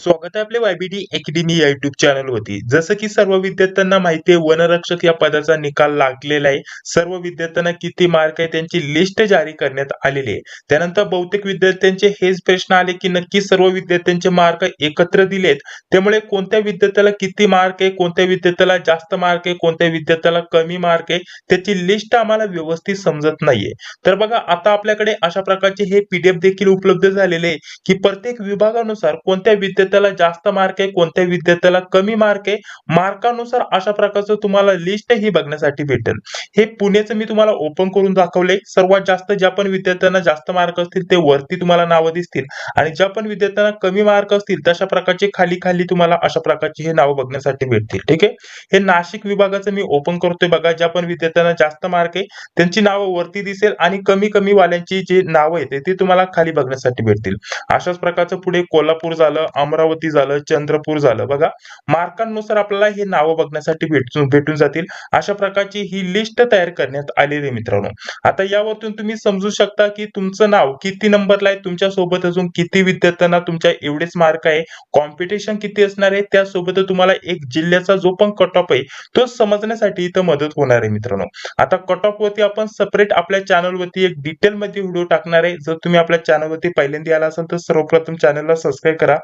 स्वागत आहे आपल्या वायबीडी अकॅडमी या युट्यूब चॅनल वरती. जसं की सर्व विद्यार्थ्यांना माहिती आहे वनरक्षक या पदाचा निकाल लागलेला आहे. सर्व विद्यार्थ्यांना किती मार्क आहे त्यांची लिस्ट जारी करण्यात आलेली आहे. त्यानंतर बहुतेक विद्यार्थ्यांचे हेच प्रश्न आले की नक्की सर्व विद्यार्थ्यांचे मार्क एकत्र दिलेत त्यामुळे कोणत्या विद्यार्थ्याला किती मार्क आहे कोणत्या विद्यार्थ्याला जास्त मार्क आहे कोणत्या विद्यार्थ्याला कमी मार्क आहे त्याची लिस्ट आम्हाला व्यवस्थित समजत नाहीये. तर बघा आता आपल्याकडे अशा प्रकारचे हे पीडीएफ देखील उपलब्ध झालेले आहे की प्रत्येक विभागानुसार कोणत्या विद्यार्थ्याला जास्त मार्क आहे कोणत्या विद्यार्थ्याला कमी मार्क आहे मार्कानुसार अशा प्रकारचं तुम्हाला लिस्ट ही बघण्यासाठी भेटेल. हे पुण्याचं मी तुम्हाला ओपन करून दाखवले. सर्वात जास्त ज्या पण विद्यार्थ्यांना जास्त मार्क असतील ते वरती तुम्हाला नावं दिसतील. आणि ज्या पण विद्यार्थ्यांना कमी मार्क असतील तशा प्रकारचे खाली खाली तुम्हाला अशा प्रकारचे हे नावं बघण्यासाठी भेटतील. ठीक आहे? हे नाशिक विभागाचं मी ओपन करतोय बघा. ज्या पण विद्यार्थ्यांना जास्त मार्क आहे त्यांची नावं वरती दिसेल आणि कमी कमी वाल्यांची जी नावं आहेत ते तुम्हाला खाली बघण्यासाठी भेटतील. अशाच प्रकारचं पुढे कोल्हापूर झालं अमरावती झालं चंद्रपूर झालं. बघा मार्कांनुसार आपल्याला हे नावं बघण्यासाठी भेटून भेटून जातील. अशा प्रकारची ही लिस्ट तयार करण्यात आलेली आहे मित्रांनो. आता यावरतून तुम्ही समजू शकता की तुमचं नाव किती नंबरला आहे तुमच्यासोबत अजून किती विद्यार्थ्यांना तुमच्या एवढेच मार्क आहे कॉम्पिटिशन किती असणार आहे त्यासोबत तुम्हाला एक जिल्ह्याचा जो पण कट ऑफ आहे तो समजण्यासाठी इथं मदत होणार आहे मित्रांनो. आता कट ऑफ वरती आपण सेपरेट आपल्या चॅनल वरती एक डिटेल मध्ये व्हिडिओ टाकणार आहे. जर तुम्ही आपल्या चॅनल वरती पहिल्यांदा आला असाल तर सर्वप्रथम चॅनलला सबस्क्राईब करा.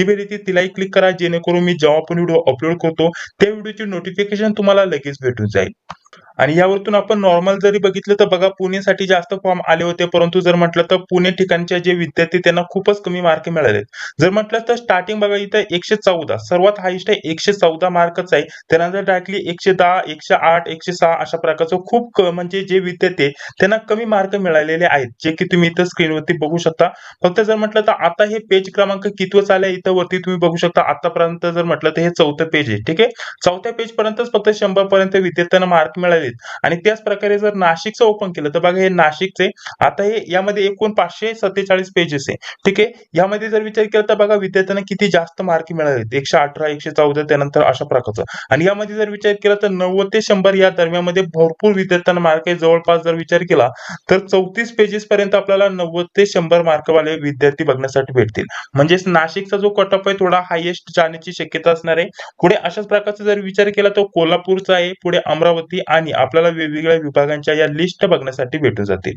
जी येते तिलाही क्लिक करा जेणेकरून मी जेव्हा पण व्हिडिओ अपलोड करतो त्या व्हिडिओची नोटिफिकेशन तुम्हाला लगेच भेटून जाईल. आणि यावरतून आपण नॉर्मल जरी बघितलं तर बघा पुणेसाठी जास्त फॉर्म आले होते. परंतु जर म्हटलं तर पुणे ठिकाणचे जे विद्यार्थी त्यांना खूपच कमी मार्क मिळाले जर म्हटलं तर स्टार्टिंग बघा इथं एकशे चौदा. सर्वात हायस्ट आहे एकशे चौदा मार्कच आहे. त्यानंतर डायरेक्टली एकशे दहा एकशे आठ एकशे सहा अशा प्रकारचं खूप म्हणजे जे विद्यार्थी त्यांना कमी मार्क मिळालेले आहेत जे की तुम्ही इथं स्क्रीनवरती बघू शकता. फक्त जर म्हटलं तर आता हे पेज क्रमांक कितवं आले इथं वरती तुम्ही बघू शकता. आतापर्यंत जर म्हटलं तर हे चौथं पेज आहे. ठीक आहे? चौथ्या पेज पर्यंतच फक्त शंभर पर्यंत विद्यार्थ्यांना मार्क मिळाले आहेत. आणि त्याच प्रकारे जर नाशिकचं ओपन केलं तर बघा हे नाशिकचे आता हे यामध्ये एकूण पाचशे सत्तेचाळीस पेजेस आहे. ठीक आहे? यामध्ये जर विचार केला तर बघा विद्यार्थ्यांना किती जास्त मार्क मिळाले एकशे अठरा एकशे चौदा त्यानंतर अशा प्रकारचं. आणि यामध्ये जर विचार केला तर नव्वद ते शंभर या दरम्यानमध्ये भरपूर विद्यार्थ्यांना मार्क आहे. जवळपास जर विचार केला तर चौतीस पेजेस पर्यंत आपल्याला नव्वद ते शंभर मार्कवाले विद्यार्थी बघण्यासाठी भेटतील. म्हणजेच नाशिकचा जो कट ऑफ आहे थोडा हायेस्ट जाण्याची शक्यता असणार आहे. पुढे अशाच प्रकारचा जर विचार केला तर कोल्हापूरचा आहे पुढे अमरावती आणि आपल्याला वेगवेगळ्या विभागांच्या या लिस्ट बघण्यासाठी भेटून जातील.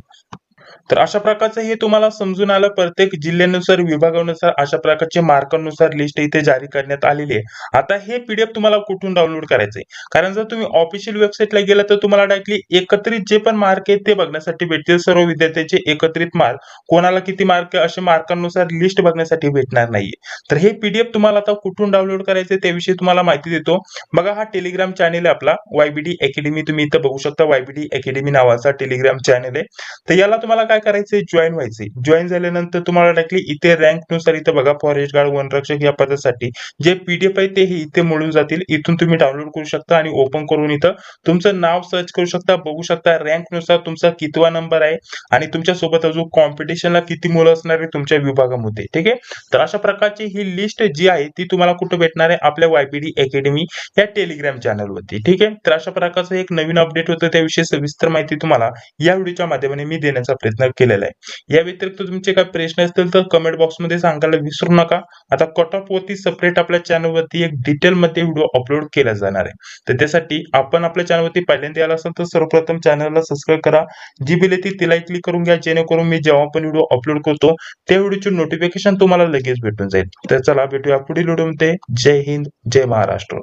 तर अशा प्रकारचं हे तुम्हाला समजून आलं. प्रत्येक जिल्ह्यानुसार विभागानुसार अशा प्रकारचे मार्कांनुसार लिस्ट इथे जारी करण्यात आलेली आहे. आता हे पीडीएफ तुम्हाला कुठून डाउनलोड करायचंय कारण जर तुम्ही ऑफिशियल वेबसाईटला गेला तर तुम्हाला डायरेक्टली एकत्रित जे पण मार्क आहेत ते बघण्यासाठी भेटतील. सर्व विद्यार्थ्यांचे एकत्रित मार्क कोणाला किती मार्क आहे असे मार्कांनुसार लिस्ट बघण्यासाठी भेटणार नाहीये. तर हे पीडीएफ तुम्हाला आता कुठून डाउनलोड करायचे त्याविषयी तुम्हाला माहिती देतो. बघा हा टेलिग्राम चॅनेल आहे आपला. वायबीडी अकॅडमी तुम्ही इथं बघू शकता. वायबीडी अकॅडमी नावाचा टेलिग्राम चॅनेल आहे. तर याला तुम्हाला काय करायचंय? जॉईन व्हायचंय. जॉईन झाल्यानंतर तुम्हाला डायरेक्टली इथे रँकनुसार इथं बघा फॉरेस्ट गार्ड वनरक्षक या पदासाठी जे पीडीएफ आहे तेही इथे मिळून जातील. इथून तुम्ही डाउनलोड करू शकता आणि ओपन करून इथं तुमचं नाव सर्च करू शकता बघू शकता रँकनुसार तुमचा कितवा नंबर आहे आणि तुमच्यासोबत अजून कॉम्पिटिशनला किती मुलं असणार आहे तुमच्या विभागामध्ये. ठीक आहे? तर अशा प्रकारची ही लिस्ट जी आहे ती तुम्हाला कुठं भेटणार आहे? आपल्या वायपीडी अकॅडमी या टेलिग्राम चॅनलवरती ठीक आहे? तर अशा प्रकारचं एक नवीन अपडेट होतं त्याविषयी सविस्तर माहिती तुम्हाला या व्हिडिओच्या माध्यमाने मी देण्याचा प्रयत्न केलेला आहे. या व्यतिरिक्त तुमचे काही प्रश्न असतील तर कमेंट बॉक्समध्ये सांगायला विसरू नका. आता कट ऑफ वरती सेपरेट आपल्या चॅनलवरती एक डिटेल मध्ये व्हिडिओ अपलोड केला जाणार आहे. तर त्यासाठी आपण आपल्या चॅनलवरती पहिल्यांदा आला असेल तर सर्वप्रथम चॅनलला सबस्क्राईब करा. जी बिल येते तिला क्लिक करून घ्या. जेणेकरून मी जेव्हा पण व्हिडिओ अपलोड करतो त्या व्हिडिओची नोटिफिकेशन तुम्हाला लगेच भेटून जाईल. तर चला भेटूया पुढील व्हिडिओमध्ये जय हिंद जय महाराष्ट्र.